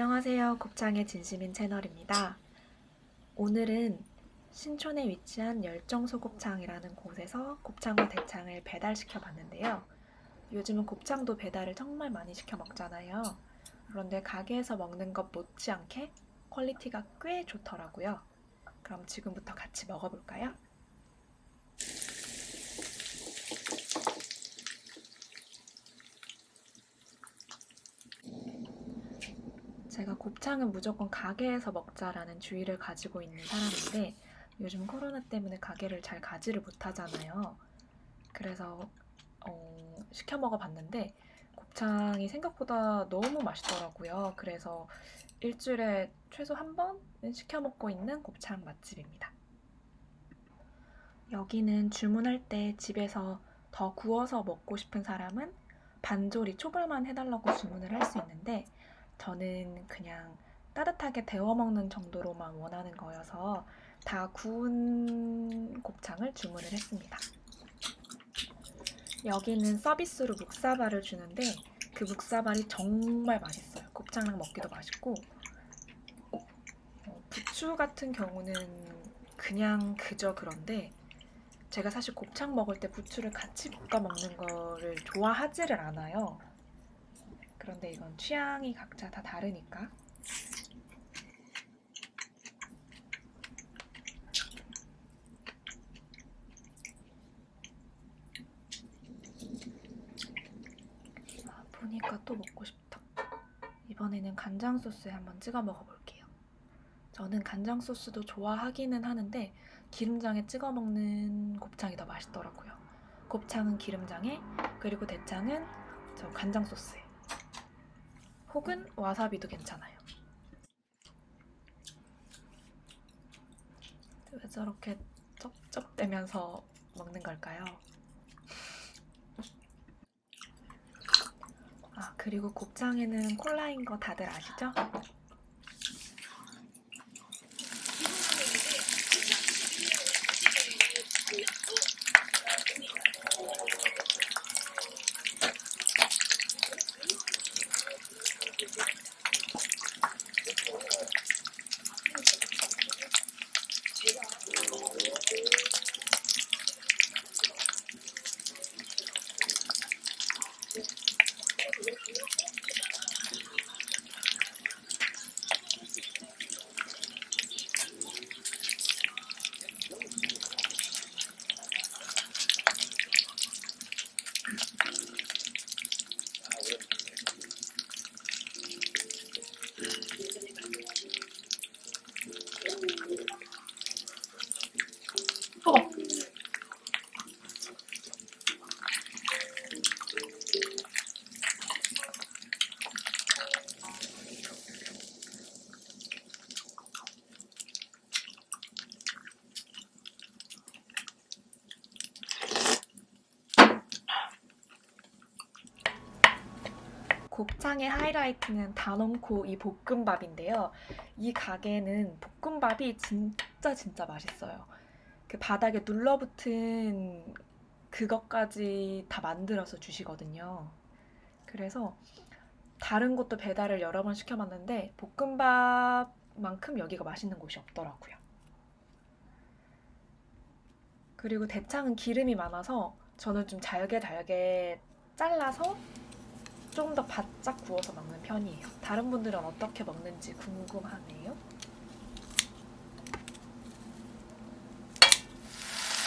안녕하세요. 곱창의 진심인 채널입니다. 오늘은 신촌에 위치한 열정소곱창이라는 곳에서 곱창과 대창을 배달시켜 봤는데요. 요즘은 곱창도 배달을 정말 많이 시켜 먹잖아요. 그런데 가게에서 먹는 것 못지않게 퀄리티가 꽤 좋더라고요. 그럼 지금부터 같이 먹어볼까요? 제가 곱창은 무조건 가게에서 먹자라는 주의를 가지고 있는 사람인데 요즘 코로나 때문에 가게를 잘 가지를 못하잖아요. 그래서 어, 시켜 먹어봤는데 곱창이 생각보다 너무 맛있더라고요. 그래서 일주일에 최소 한 번은 시켜 먹고 있는 곱창 맛집입니다. 여기는 주문할 때 집에서 더 구워서 먹고 싶은 사람은 반조리 초벌만 해달라고 주문을 할 수 있는데 저는 그냥 따뜻하게 데워 먹는 정도로만 원하는 거여서 다 구운 곱창을 주문을 했습니다. 여기는 서비스로 묵사발을 주는데 그 묵사발이 정말 맛있어요. 곱창랑 먹기도 맛있고 어, 부추 같은 경우는 그냥 그저 그런데 제가 사실 곱창 먹을 때 부추를 같이 볶아 먹는 거를 좋아하지를 않아요. 그런데 이건 취향이 각자 다 다르니까. 아, 보니까 또 먹고 싶다. 이번에는 간장 소스에 한번 찍어 먹어볼게요. 저는 간장 소스도 좋아하기는 하는데 기름장에 찍어 먹는 곱창이 더 맛있더라고요. 곱창은 기름장에 그리고 대창은 저 간장 소스에. 혹은 와사비도 괜찮아요. 왜 저렇게 쩝쩝대면서 먹는 걸까요? 아, 그리고 곱창에는 콜라인 거 다들 아시죠? 곱창의 하이라이트는 다 넣고 이 볶음밥인데요. 이 가게는 볶음밥이 진짜 진짜 맛있어요. 그 바닥에 눌러붙은 그것까지 다 만들어서 주시거든요. 그래서 다른 곳도 배달을 여러 번 시켜봤는데 볶음밥만큼 여기가 맛있는 곳이 없더라고요. 그리고 대창은 기름이 많아서 저는 좀 잘게 잘게 잘라서 좀더 바짝 구워서 먹는 편이에요. 다른 분들은 어떻게 먹는지 궁금하네요.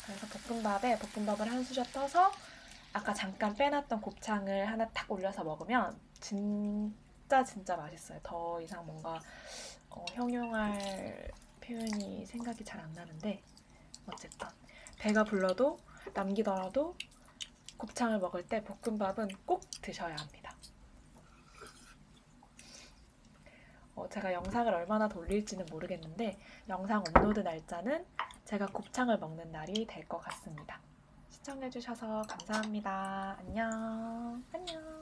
그래서 볶음밥에 볶음밥을 한 수저 떠서 아까 잠깐 빼놨던 곱창을 하나 탁 올려서 먹으면 진짜 진짜 맛있어요. 더 이상 뭔가 어, 형용할 표현이 생각이 잘 안 나는데 어쨌든 배가 불러도 남기더라도 곱창을 먹을 때 볶음밥은 꼭 드셔야 합니다. 어, 제가 영상을 얼마나 더 올릴지는 모르겠는데 영상 업로드 날짜는 제가 곱창을 먹는 날이 될 것 같습니다. 시청해주셔서 감사합니다. 안녕. 안녕.